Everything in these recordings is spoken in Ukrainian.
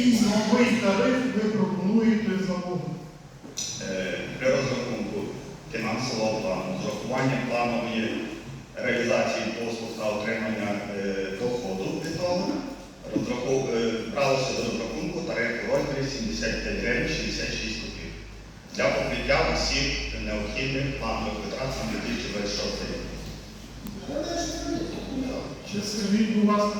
Новий тариф ви пропонуєте замовнику? Е, При розрахунку фінансового плану, з урахуванням планової реалізації послуг та отримання е, доходу від того, розрахов- е, бралося до розрахунку тариф розмірі 75 гривень 66 копійок для покриття усіх необхідних планових витрат на 2026 рік. Ще скажіть, будь ласка,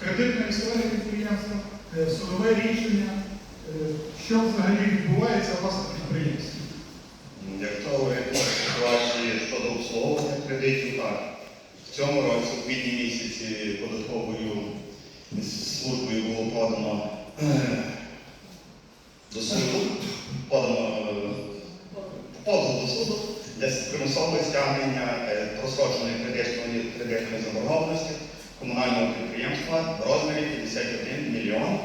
кредитне інвестиційне підприємство, е, судове рішення, е, що взагалі відбувається у вас на підприємстві? Якщо говорити ситуації щодо обслуговування кредитів, так. В цьому році, у квітні місяці, податковою службою було подано е, до суду, подано позов до суду для примусового стягнення просроченої кредитної заборгованості комунального підприємства в розмірі 51 мільйон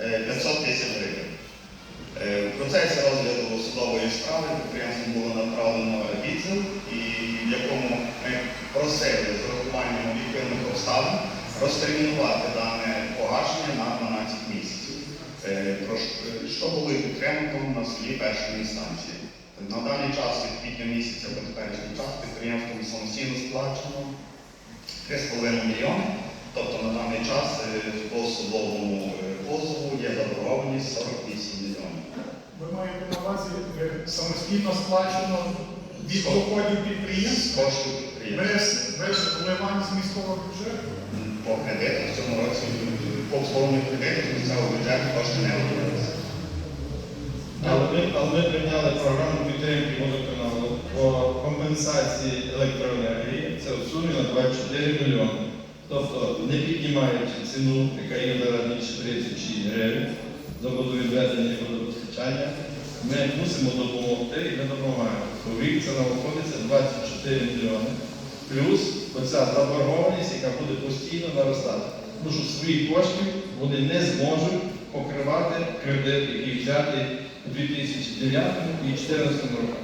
е, 500 тисяч гривень. Е, В процесі розгляду судової справи підприємством було направлено відзив, і в якому ми просили з урахуванням об'єктивних обставин розтермінувати дане погашення на 12 місяців, Е, е, що було і підтримано на суді першої інстанції. На даний час від квітня місяця по теперішній час підприємством самостійно сплачено 3,5 мільйони. Тобто на даний час е, по судовому е, позову є заборгованість 48 мільйонів. Ви маєте на увазі е, самостійно сплачено від доходів З підприємства коштів підприємства. без, вливань з міського бюджету? По кредитах в цьому році по обслуговуванню кредитів з місцевого бюджету кошти не виділилися. Але ми, але ми прийняли програму підтримки водоканалу по компенсації електроенергії. Це в сумі на 24 мільйони. Тобто, не піднімаючи ціну, яка є зараз більше 36 гривень за водовідведення і водопостачання, ми мусимо допомогти і ми допомагаємо. У рік це нам обходиться 24 мільйони. Плюс оця заборгованість, яка буде постійно наростати. Тому що своїх коштів вони не зможуть покривати кредит, який взятий у 2009 і 2014 роках.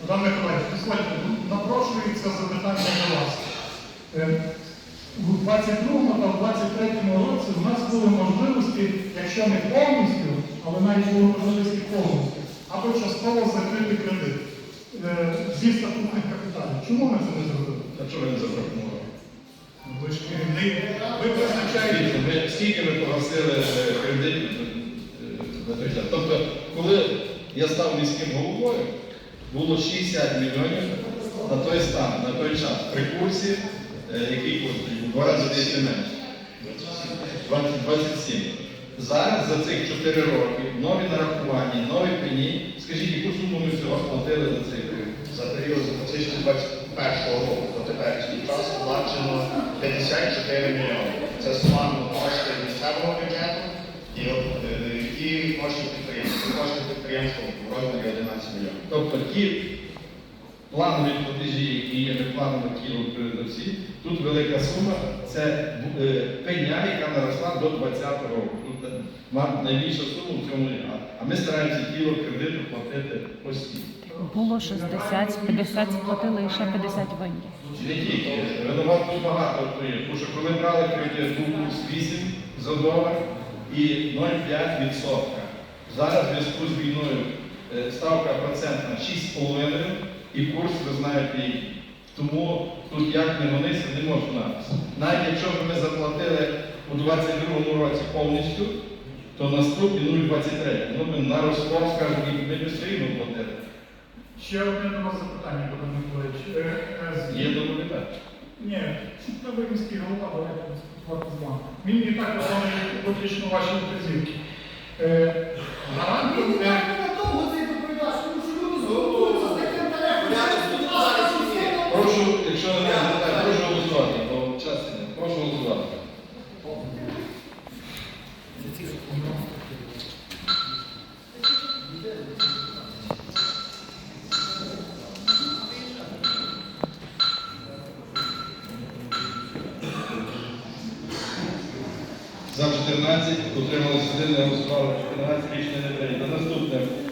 Богдан Миколаївич, дозвольте, напрошується запитання Е, У 22-му та в 23-му році в нас були можливості, якщо не повністю, але навіть були можливості повністю, або частково закрити кредит е, зі статутних капіталів. Чому ми це не зробили? А що ви не запропонували? Ну, Ви ж керівник, ви призначаєте. Скільки ми, скільки ми погасили е, кредитів е, на той час? Тобто, коли я став міським головою, було 60 мільйонів на той стан, на той час, при курсі, е, який курс два рази більше менше. 27. Зараз за цих 4 роки нові нарахування, нові пені. Скажіть, яку суму ми всього сплатили за цей період? За період з 2021 року по теперішній час сплачено 54 мільйони. Це сумарно кошти місцевого бюджету і, е, і кошти підприємства. Кошти підприємства в розмірі 11 мільйонів. Тобто ті планові платежі, які є не планові тіло тут велика сума це е, пеня, яка наросла до 2020 року. Тут е, найбільша сума в цьому є. А- ми стараємося тіло кредиту платити постійно. Було 60, 50 сплатили і ще 50 винні. Не тільки, винуват тут багато хто. Тому що коли брали кредит, був курс 8 за долар і 0,5%. Зараз в зв'язку з війною е, ставка процентна 6,5 і курс, ви знаєте, який. Тому тут як не гонися, не можна. Навіть якщо б ми заплатили у 22 році повністю, то наступні 0,23. Ну, ми на розход, скажімо, і ми б все рівно платили. Ще одне до вас запитання, Богдан Миколаївич. Е, е, Є доповідати. Ні, це ви міський голова, давайте спілкувати з вами. Він і так виконує виключно ваші вказівки. Е, гарантом, Прошу, якщо не так, прошу голосувати, бо час іде. Прошу голосувати. За 14, утрималися один, не голосували 14, рішення не прийнято. Наступне.